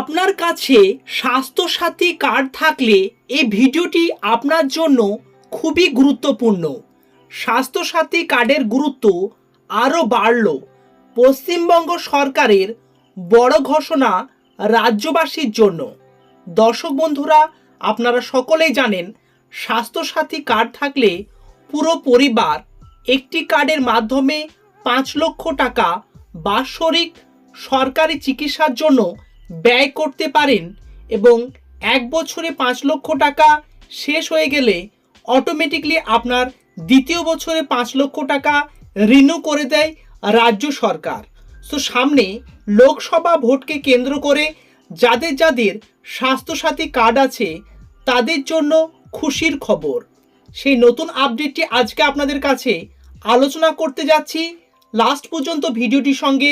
আপনার কাছে স্বাস্থ্যসাথী কার্ড থাকলে এই ভিডিওটি আপনার জন্য খুবই গুরুত্বপূর্ণ স্বাস্থ্যসাথী কার্ডের গুরুত্ব আরও বাড়ল পশ্চিমবঙ্গ সরকারের বড় ঘোষণা রাজ্যবাসীর জন্য দর্শক বন্ধুরা আপনারা সকলেই জানেন স্বাস্থ্যসাথী কার্ড থাকলে পুরো পরিবার একটি কার্ডের মাধ্যমে পাঁচ লক্ষ টাকা বাৎসরিক সরকারি চিকিৎসার জন্য ব্যয় করতে পারেন এবং এক বছরে পাঁচ লক্ষ টাকা শেষ হয়ে গেলে অটোমেটিকলি আপনার দ্বিতীয় বছরে পাঁচ লক্ষ টাকা রিনিউ করে দেয় রাজ্য সরকার তো সামনে লোকসভা ভোটকে কেন্দ্র করে যাদের যাদের স্বাস্থ্যসাথী কার্ড আছে তাদের জন্য খুশির খবর সেই নতুন আপডেটটি আজকে আপনাদের কাছে আলোচনা করতে যাচ্ছি লাস্ট পর্যন্ত ভিডিওটির সঙ্গে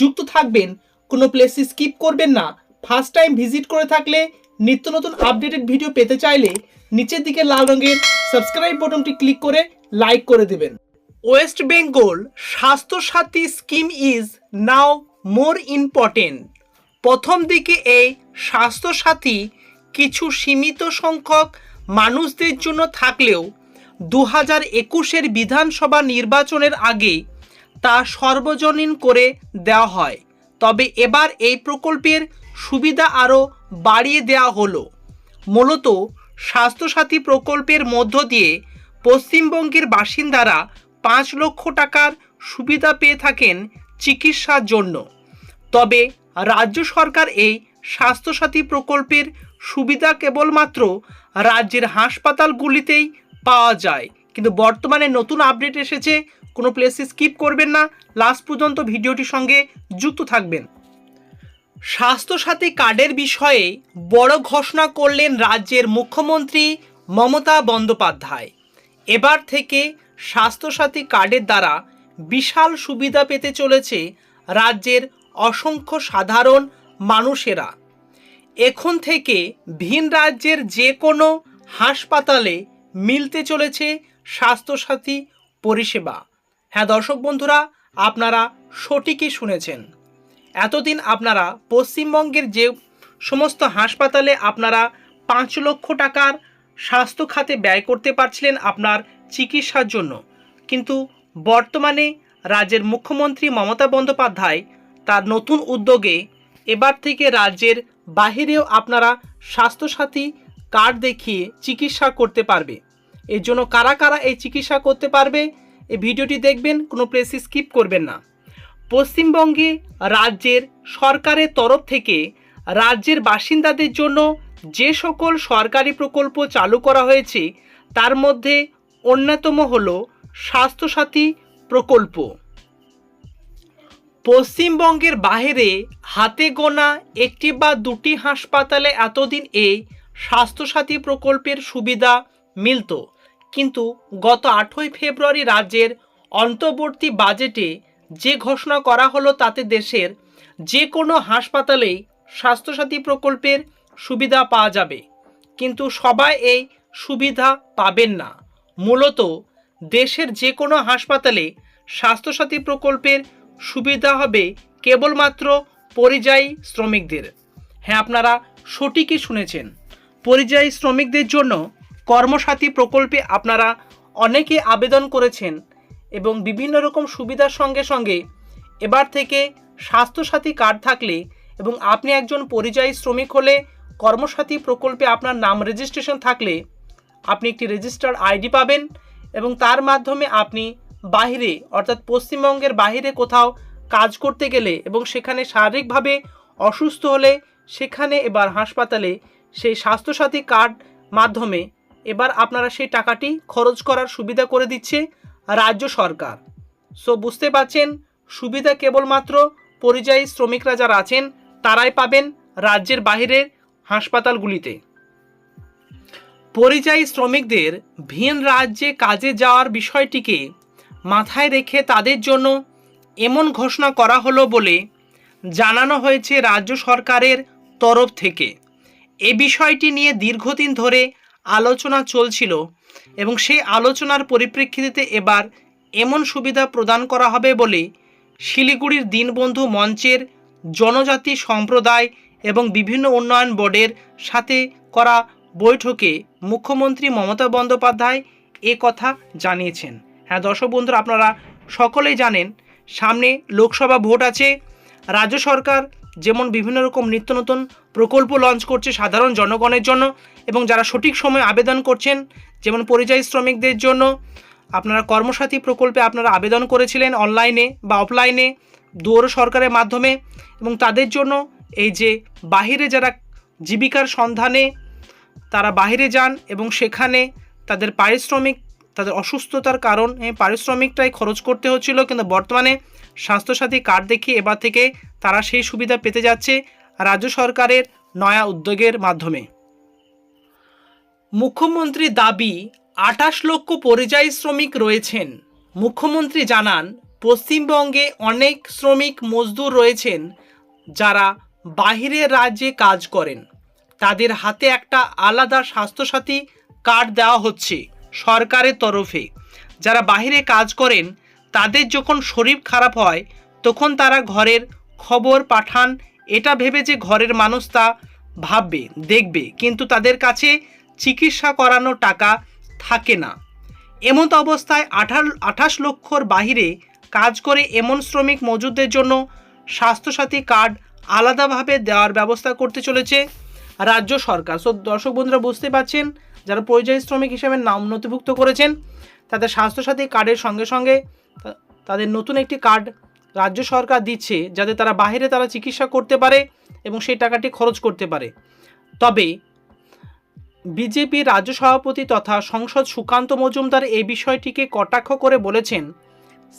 যুক্ত থাকবেন কোনো প্লেস স্কিপ করবেন না ফার্স্ট টাইম ভিজিট করে থাকলে নিত্য নতুন আপডেটেড ভিডিও পেতে চাইলে নিচের দিকে লাল রঙের সাবস্ক্রাইব বটনটি ক্লিক করে লাইক করে দেবেন West Bengal Swasthyasathi scheme is now more important প্রথম দিকে এই স্বাস্থ্যসাথী কিছু সীমিত সংখ্যক মানুষদের জন্য থাকলেও দু হাজার একুশের বিধানসভা নির্বাচনের আগে তা সর্বজনীন করে দেওয়া হয় তবে এবার এই প্রকল্পের সুবিধা আরও বাড়িয়ে দেওয়া হলো মূলত স্বাস্থ্যসাথী প্রকল্পের মধ্য দিয়ে পশ্চিমবঙ্গের বাসিন্দারা পাঁচ লক্ষ টাকার সুবিধা পেয়ে থাকেন চিকিৎসার জন্য তবে রাজ্য সরকার এই স্বাস্থ্যসাথী প্রকল্পের সুবিধা কেবলমাত্র রাজ্যের হাসপাতালগুলিতেই পাওয়া যায় কিন্তু বর্তমানে নতুন আপডেট এসেছে কোনো প্লেসে স্কিপ করবেন না লাস্ট পর্যন্ত ভিডিওটির সঙ্গে যুক্ত থাকবেন স্বাস্থ্যসাথী কার্ডের বিষয়ে বড় ঘোষণা করলেন রাজ্যের মুখ্যমন্ত্রী মমতা বন্দ্যোপাধ্যায় এবার থেকে স্বাস্থ্যসাথী কার্ডের দ্বারা বিশাল সুবিধা পেতে চলেছে রাজ্যের অসংখ্য সাধারণ মানুষেরা এখন থেকে ভিন রাজ্যের যে কোনো হাসপাতালে মিলতে চলেছে স্বাস্থ্যসাথী পরিষেবা হ্যাঁ দর্শক বন্ধুরা আপনারা সঠিকই শুনেছেন এতদিন আপনারা পশ্চিমবঙ্গের যে সমস্ত হাসপাতালে আপনারা পাঁচ লক্ষ টাকার স্বাস্থ্য খাতে ব্যয় করতে পারছিলেন আপনার চিকিৎসার জন্য কিন্তু বর্তমানে রাজ্যের মুখ্যমন্ত্রী মমতা বন্দ্যোপাধ্যায় তার নতুন উদ্যোগে এবার থেকে রাজ্যের বাহিরেও আপনারা স্বাস্থ্যসাথী কার্ড দেখিয়ে চিকিৎসা করতে পারবে এর জন্য কারা কারা এই চিকিৎসা করতে পারবে এই ভিডিওটি দেখবেন কোনো প্লেসে স্কিপ করবেন না পশ্চিমবঙ্গে রাজ্যের সরকারের তরফ থেকে রাজ্যের বাসিন্দাদের জন্য যে সকল সরকারি প্রকল্প চালু করা হয়েছে তার মধ্যে অন্যতম হল স্বাস্থ্যসাথী প্রকল্প পশ্চিমবঙ্গের বাহিরে হাতে গোনা একটি বা দুটি হাসপাতালে এতদিন এই স্বাস্থ্যসাথী প্রকল্পের সুবিধা মিলত কিন্তু গত আটই ফেব্রুয়ারি রাজ্যের অন্তর্বর্তী বাজেটে যে ঘোষণা করা হলো তাতে দেশের যে কোনো হাসপাতালেই স্বাস্থ্যসাথী প্রকল্পের সুবিধা পাওয়া যাবে কিন্তু সবাই এই সুবিধা পাবেন না মূলত দেশের যে কোনো হাসপাতালে স্বাস্থ্যসাথী প্রকল্পের সুবিধা হবে কেবলমাত্র পরিযায়ী শ্রমিকদের হ্যাঁ আপনারা সঠিকই শুনেছেন পরিযায়ী শ্রমিকদের জন্য কর্মসাথী প্রকল্পে আপনারা অনেকে আবেদন করেছেন এবং বিভিন্ন রকম সুবিধার সঙ্গে সঙ্গে এবার থেকে স্বাস্থ্যসাথী কার্ড থাকলে এবং আপনি একজন পরিযায়ী শ্রমিক হলে কর্মসাথী প্রকল্পে আপনার নাম রেজিস্ট্রেশন থাকলে আপনি একটি রেজিস্টার আইডি পাবেন এবং তার মাধ্যমে আপনি বাহিরে অর্থাৎ পশ্চিমবঙ্গের বাহিরে কোথাও কাজ করতে গেলে এবং সেখানে শারীরিকভাবে অসুস্থ হলে সেখানে এবার হাসপাতালে সেই স্বাস্থ্যসাথী কার্ড মাধ্যমে এবার আপনারা সেই টাকাটি খরচ করার সুবিধা করে দিচ্ছে রাজ্য সরকার সো বুঝতে পারছেন সুবিধা কেবলমাত্র পরিযায়ী শ্রমিকরা যারা আছেন তারাই পাবেন রাজ্যের বাহিরের হাসপাতালগুলিতে পরিযায়ী শ্রমিকদের ভিন রাজ্যে কাজে যাওয়ার বিষয়টিকে মাথায় রেখে তাদের জন্য এমন ঘোষণা করা হলো বলে জানানো হয়েছে রাজ্য সরকারের তরফ থেকে এ বিষয়টি নিয়ে দীর্ঘদিন ধরে আলোচনা চলছিল এবং সেই আলোচনার পরিপ্রেক্ষিতে এবার এমন সুবিধা প্রদান করা হবে বলে শিলিগুড়ির দীনবন্ধু মঞ্চের জনজাতি সম্প্রদায় এবং বিভিন্ন উন্নয়ন বোর্ডের সাথে করা বৈঠকে মুখ্যমন্ত্রী মমতা বন্দ্যোপাধ্যায় এ কথা জানিয়েছেন হ্যাঁ দর্শক বন্ধুরা আপনারা সকলেই জানেন সামনে লোকসভা ভোট আছে রাজ্য সরকার যেমন বিভিন্ন রকম নিত্য নতুন প্রকল্প লঞ্চ করছে সাধারণ জনগণের জন্য এবং যারা সঠিক সময়ে আবেদন করছেন যেমন পরিযায়ী শ্রমিকদের জন্য আপনারা কর্মসাথী প্রকল্পে আপনারা আবেদন করেছিলেন অনলাইনে বা অফলাইনে দুয়ার সরকারের মাধ্যমে এবং তাদের জন্য এই যে বাহিরে যারা জীবিকার সন্ধানে তারা বাহিরে যান এবং সেখানে তাদের পারিশ্রমিক তাদের অসুস্থতার কারণে পারিশ্রমিকটাই খরচ করতে হচ্ছিল কিন্তু বর্তমানে স্বাস্থ্যসাথী কার্ড দেখি এবার থেকে তারা সেই সুবিধা পেতে যাচ্ছে রাজ্য সরকারের নয়া উদ্যোগের মাধ্যমে মুখ্যমন্ত্রী দাবি আটাশ লক্ষ পরিযায়ী শ্রমিক রয়েছেন মুখ্যমন্ত্রী জানান পশ্চিমবঙ্গে অনেক শ্রমিক মজদুর রয়েছেন যারা বাহিরের রাজ্যে কাজ করেন তাদের হাতে একটা আলাদা স্বাস্থ্যসাথী কার্ড দেওয়া হচ্ছে সরকারের তরফে যারা বাহিরে কাজ করেন তাদের যখন শরীর খারাপ হয় তখন তারা ঘরের খবর পাঠান এটা ভেবে যে ঘরের মানুষ তা ভাববে দেখবে কিন্তু তাদের কাছে চিকিৎসা করানো টাকা থাকে না তো অবস্থায় আঠার আঠাশ লক্ষর বাহিরে কাজ করে এমন শ্রমিক মজুদদের জন্য স্বাস্থ্যসাথী কার্ড আলাদাভাবে দেওয়ার ব্যবস্থা করতে চলেছে রাজ্য সরকার সো দর্শক বন্ধুরা বুঝতে পারছেন যারা পরিযায়ী শ্রমিক হিসেবে নাম নথিভুক্ত করেছেন তাদের স্বাস্থ্যসাথী কার্ডের সঙ্গে সঙ্গে তাদের নতুন একটি কার্ড রাজ্য সরকার দিচ্ছে যাতে তারা বাহিরে তারা চিকিৎসা করতে পারে এবং সেই টাকাটি খরচ করতে পারে তবে বিজেপির রাজ্য সভাপতি তথা সংসদ সুকান্ত মজুমদার এই বিষয়টিকে কটাক্ষ করে বলেছেন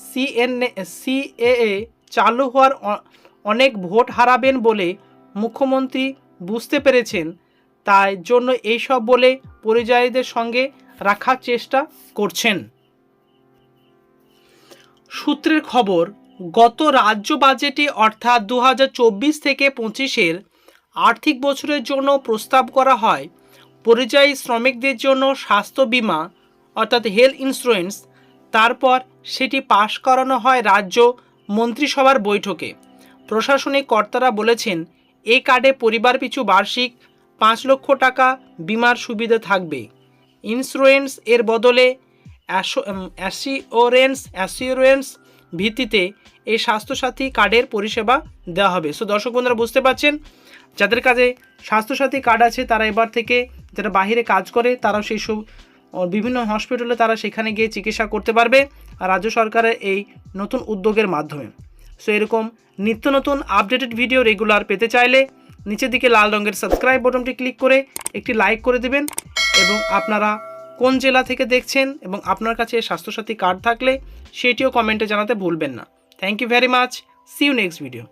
সিএন সিএএ চালু হওয়ার অনেক ভোট হারাবেন বলে মুখ্যমন্ত্রী বুঝতে পেরেছেন তাই জন্য এইসব বলে পরিযায়ীদের সঙ্গে রাখার চেষ্টা করছেন সূত্রের খবর গত রাজ্য বাজেটে অর্থাৎ দু থেকে পঁচিশের আর্থিক বছরের জন্য প্রস্তাব করা হয় পরিযায়ী শ্রমিকদের জন্য স্বাস্থ্য বিমা অর্থাৎ হেলথ ইন্স্যুরেন্স তারপর সেটি পাশ করানো হয় রাজ্য মন্ত্রিসভার বৈঠকে প্রশাসনিক কর্তারা বলেছেন এ কার্ডে পরিবার পিছু বার্ষিক পাঁচ লক্ষ টাকা বিমার সুবিধা থাকবে ইন্স্যুরেন্স এর বদলে অ্যাসিওরেন্স অ্যাসিওরেন্স ভিত্তিতে এই স্বাস্থ্যসাথী কার্ডের পরিষেবা দেওয়া হবে সো দর্শক বন্ধুরা বুঝতে পারছেন যাদের কাছে স্বাস্থ্যসাথী কার্ড আছে তারা এবার থেকে যারা বাহিরে কাজ করে তারাও সেই সব বিভিন্ন হসপিটালে তারা সেখানে গিয়ে চিকিৎসা করতে পারবে আর রাজ্য সরকারের এই নতুন উদ্যোগের মাধ্যমে সো এরকম নিত্য নতুন আপডেটেড ভিডিও রেগুলার পেতে চাইলে নিচের দিকে লাল রঙের সাবস্ক্রাইব বটনটি ক্লিক করে একটি লাইক করে দেবেন এবং আপনারা কোন জেলা থেকে দেখছেন এবং আপনার কাছে স্বাস্থ্যসাথী কার্ড থাকলে সেটিও কমেন্টে জানাতে ভুলবেন না Thank you very much. See you next video.